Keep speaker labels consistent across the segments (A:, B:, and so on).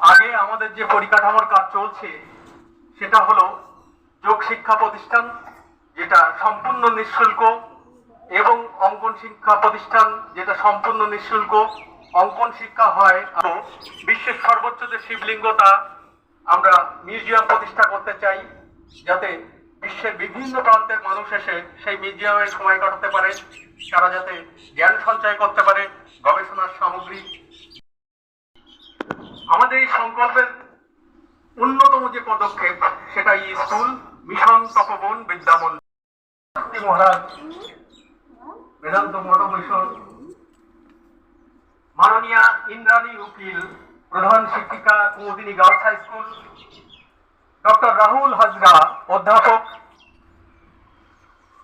A: আগে আমাদের যে পরিকাঠামোর কাজ চলছে, সেটা হলো যোগ শিক্ষা প্রতিষ্ঠান, যেটা সম্পূর্ণ নিঃশুল্ক, এবং অঙ্কন শিক্ষা প্রতিষ্ঠান, যেটা সম্পূর্ণ নিঃশুল্ক। অঙ্কন শিক্ষা হয় বিশ্বের সর্বোচ্চ যে শিবলিঙ্গটা আমরা মিউজিয়াম প্রতিষ্ঠা করতে চাই, যাতে বিশ্বের বিভিন্ন প্রান্তের মানুষ এসে সেই মিউজিয়ামে সময় কাটাতে পারে। তারা যাতে জ্ঞান সঞ্চয় করতে পারে, গবেষণার সামগ্রী। আমাদের এই সংকল্পের অন্যতম যে পদক্ষেপ, সেটা এই school, mission, Tapoban, Vidyamandir. Shakti Maharaj, Vedanta Math mission মাননীয়া ইন্দ্রাণী উকিল, প্রধান শিক্ষিকা Kumudini girls high school doctor Rahul Hazra, অধ্যাপক।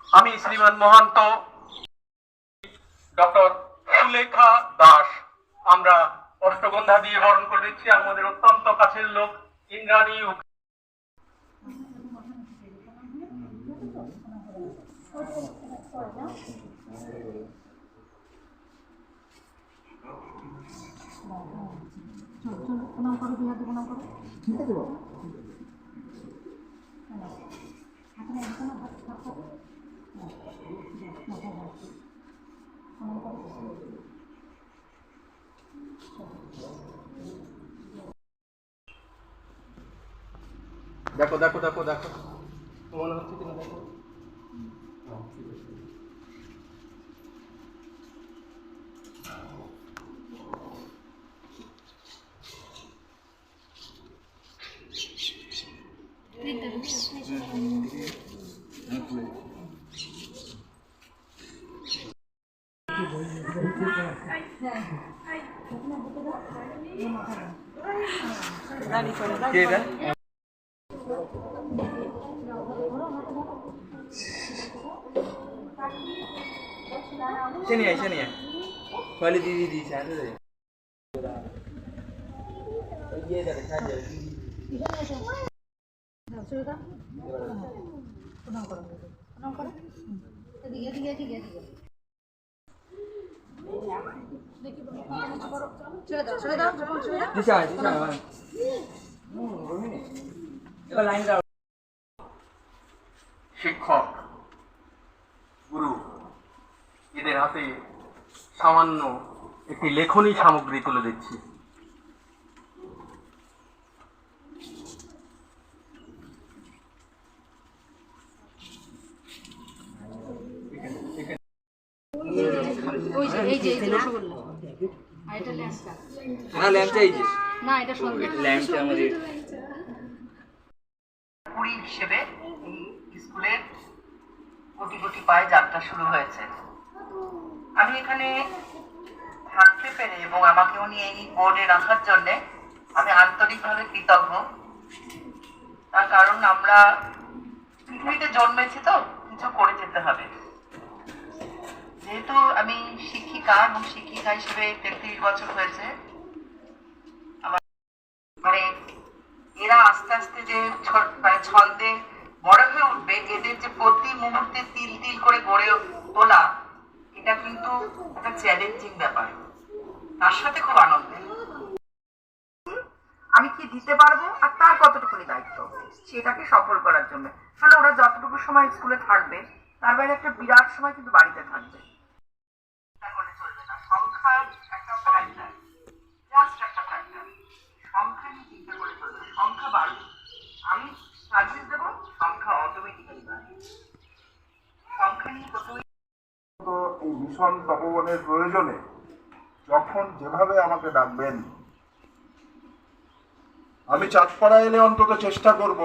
A: আমি শ্রীমান মহান্ত। ডক্টর সুলেখা দাস। আমরা অষ্টগন্ধা দিয়ে বরণ করে দিচ্ছি, আমাদের অত্যন্ত কাছের লোক, ইন্দ্রাণী
B: ঠিক আছে বাবা
C: হাতে না, হাতে না, হাত হাত করো মাথা ঘাট প্রণাম করো
A: দেখো দেখো দেখো দেখো। মনে হচ্ছে কিনা দেখো। কে এটা
B: शनि है शनि है पहले दीदी दी शायद है ये इधर खा जाए
C: এখানে এসো দাও, ছেড়ে দাও প্রণাম করো প্রণাম করো হুম। এদিকে এদিকে এদিকে এদিকে দেখি প্রণাম করো
A: শিক্ষক, গুরু, এদের হাতে সামান্য একটি লেখনী সামগ্রী তুলে দিচ্ছি।
C: এই যে এই যে রসগোল্লা। এটা ল্যাংচা
B: হ্যাঁ
C: না এটা
B: ল্যাম্পটা আমাদের।
D: কুড়ি হিসেবে এই স্কুলের কোটি কোটি পায়ে যাত্রা শুরু হয়েছে। আমি এখানে থাকতে পেরে এবং আমাকে উনি এই বোর্ডে রাখার জন্যে আমি আন্তরিকভাবে কৃতজ্ঞ। তার কারণ আমরা পৃথিবীতে জন্মেছি তো কিছু করে যেতে হবে। যেহেতু আমি শিক্ষিকা এবং শিক্ষিকা হিসেবে তেত্রিশ বছর হয়েছে। আমার মানে এরা আস্তে আস্তে যে মানে ছন্দে বড় হয়ে উঠবে, এদের যে প্রতি মুহূর্তে তিল তিল করে গড়ে তোলা, এটা কিন্তু একটা চ্যালেঞ্জিং ব্যাপার। তার সাথে খুব আনন্দের আমি কি দিতে পারব আর তার কতটুকুনি দায়িত্ব? সেটাকে সফল করার জন্য। কারণ ওরা যতটুকু সময় স্কুলে থাকবে, তার বাইরে একটা বিরাট সময় কিন্তু বাড়িতে থাকবে। সংখ্যা একটা ফ্যাক্টর জাস্ট একটা ফ্যাক্টর সংখ্যা নিয়ে চিন্তা করে চলবে না। সংখ্যা বাড়বে আমি সার্ভিস দেবো সংখ্যা অটোমেটিক্যালি বাড়বে সংখ্যা নিয়ে প্রথমে
E: তো এই মিশন তপবনের প্রয়োজনে যখন যেভাবে আমাকে ডাকবেন, আমি চাঁদপাড়া এলে অন্তত চেষ্টা করব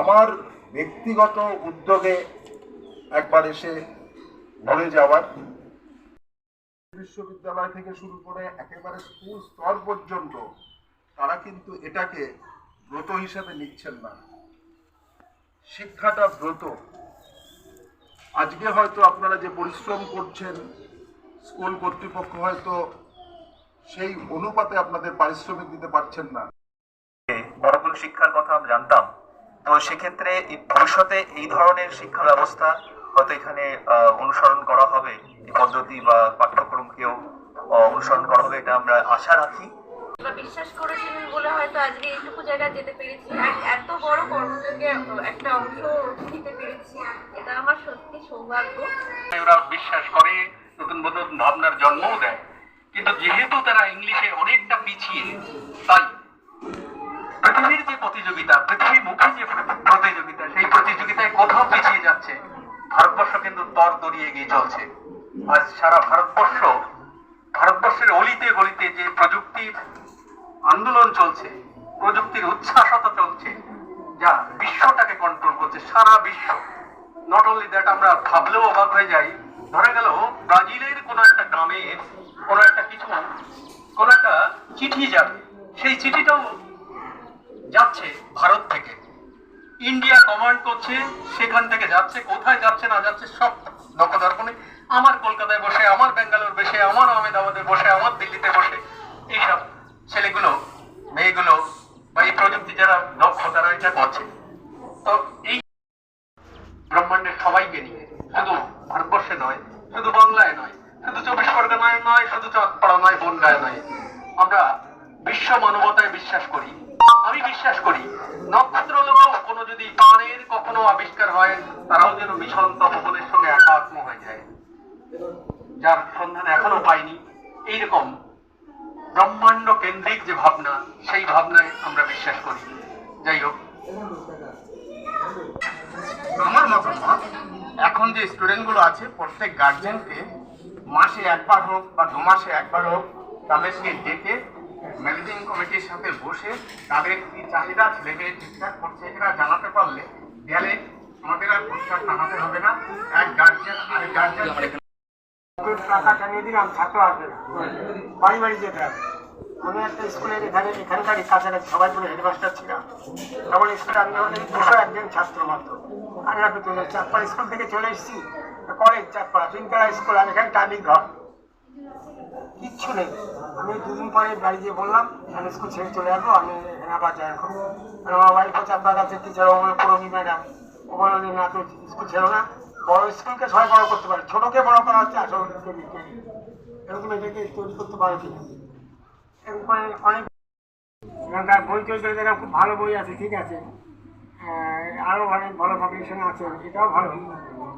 E: আমার ব্যক্তিগত উদ্যোগে একবার এসে ঘুরে যাওয়ার। বিশ্ববিদ্যালয় থেকে শুরু করে একেবারে স্কুল স্তর পর্যন্ত তারা কিন্তু এটাকে ব্রত হিসেবে নিচ্ছেন না। শিক্ষাটা ব্রত। আজকে হয়তো আপনারা যে পরিশ্রম করছেন, স্কুল কর্তৃপক্ষ হয়তো সেই অনুপাতে আপনাদের পারিশ্রমিক দিতে পারছেন না।
A: বড় কোনো শিক্ষার কথা আমরা জানতাম।
F: তো সেক্ষেত্রে ভবিষ্যতে এই ধরনের শিক্ষা ব্যবস্থা হয়তো এখানে অনুসরণ করা হবে। পদ্ধতি বা পাঠ্যক্রমকেও অনুসরণ করা হবে এটা আমরা আশা রাখি।
G: বিশ্বাস করেছিলেন বলে হয়তো আজকে এইটুকু জায়গায় যেতে পেরেছি। এত বড় কর্মযোগে একটা অংশ নিতে পেরেছি। এটা আমার সত্যি সৌভাগ্য।
A: ওরা বিশ্বাস করে, নতুন নতুন ভাবনার জন্মও দেয়। কিন্তু যেহেতু তারা ইংলিশে অনেকটা পিছিয়ে, তাই পৃথিবীর যে প্রতিযোগিতা, পৃথিবীর মুখে যে প্রতিযোগিতা, সেই প্রতিযোগিতায় কোথাও পিছিয়ে যাচ্ছে। ভারতবর্ষ কিন্তু তর দড়িয়ে এগিয়ে চলছে। আজ সারা ভারতবর্ষ, ভারতবর্ষের অলিতে গলিতে যে প্রযুক্তির আন্দোলন চলছে, প্রযুক্তির উচ্ছ্বাসতা চলছে, যা বিশ্বটাকে কন্ট্রোল করছে, সারা বিশ্ব। নট অনলি দ্যাট আমরা ভাবলেও অবাক হয়ে যাই। ধরে গেল, ব্রাজিলের কোনো একটা গ্রামের কোনো একটা কিছু, কোনো একটা চিঠি যাবে। সেই চিঠিটাও যাচ্ছে ভারত থেকে। ইন্ডিয়া কমান্ড করছে, সেখান থেকে যাচ্ছে, কোথায় যাচ্ছে, না যাচ্ছে, সব নকদর্পণে আমার কলকাতায় বসে, আমার বেঙ্গালোর বসে, আমার আহমেদাবাদে বসে, আমার দিল্লিতে বসে, এইসব। ছেলেগুলো, মেয়েগুলো বা এই প্রযুক্তি যারা দক্ষ, তারা এটা করছে। তো এই ব্রহ্মাণ্ডের সবাইকে নিয়ে, শুধু ভারতবর্ষে নয়, শুধু বাংলায় নয়, শুধু চব্বিশ পরগনায় নয়, শুধু চাঁদপাড়া নয় বনগায় নয়। আমরা বিশ্ব মানবতায় বিশ্বাস করি। আমি বিশ্বাস করি নক্ষত্র লোকেও কোনো যদি প্রাণের কখনো আবিষ্কার হয়, তারাও যেন মিশন তপবনের সঙ্গে একাত্ম হয়ে যায়। যার ভাবনায় আমরা বিশ্বাস করি। যাই হোক।
H: আমার মতামত এখন যে স্টুডেন্টগুলো আছে প্রত্যেক গার্জেনকে মাসে একবার হোক বা দু মাসে একবার হোক তাদেরকে ডেকে ম্যানেজিং কমিটির সাথে বসে তাদের কি চাহিদা ছেলেমেয়ে ঠিকঠাক করছে এরা জানাতে পারলে গেলে আমাদের আর পোস্টার টানাতে হবে না। এক গার্জেন আরেক গার্জেন।
I: টাকাটা নিয়ে দিলাম ছাত্র আসবে না। বাড়ি বাড়ি যেতে হবে। আমি একটা স্কুলের এখানে এখানকারই কাছাকাছি, সবাই মিলে হেডমাস্টার ছিলাম। তখন স্কুলে আমি হলে দুশো একজন ছাত্র মাত্র আমি আপনি চলে চারপাড়া স্কুল থেকে চলে এসেছি, কলেজ চারপাড়া তিনতলা স্কুল, আর এখানে টালির ঘর। কিচ্ছু নেই। আমি দুদিন পরে বাড়ি গিয়ে বললাম আমি স্কুল ছেড়ে চলে যাব আমি এখানে আবার জয়েন করব। আমার ওয়াইফ হচ্ছে আপনার কাছে টিচার বলে পড়বি ম্যাডাম ও বলল না তুই স্কুল ছেড়ো না। বড় স্কুলকে সবাই বড় করতে পারে। ছোটকে বড় করা হচ্ছে আসল এরকম এটাকে তৈরি করতে পারে কিনা? অনেক এখানকার বই চলতে দেখলাম খুব ভালো বই আছে, ঠিক আছে। আরও অনেক ভালো পাবলিকেশন আছে, এটাও ভালো।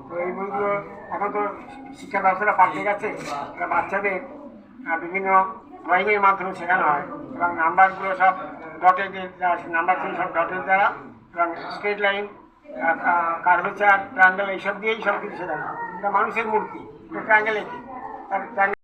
I: তো এই বইগুলো এখন তো শিক্ষা ব্যবস্থাটা পাল্টে গেছে। বাচ্চাদের বিভিন্ন ড্রয়িংয়ের মাধ্যমে শেখানো হয় এবং নাম্বারগুলো সব ডটের নাম্বার ছিল সব ডটের দ্বারা এবং স্ট্রেট লাইন কার্ভেচার ট্রাঙ্গেল এইসব দিয়েই সব কিছু শেখানো হয়। মানুষের মূর্তি ট্রাঙ্গেল তার triangle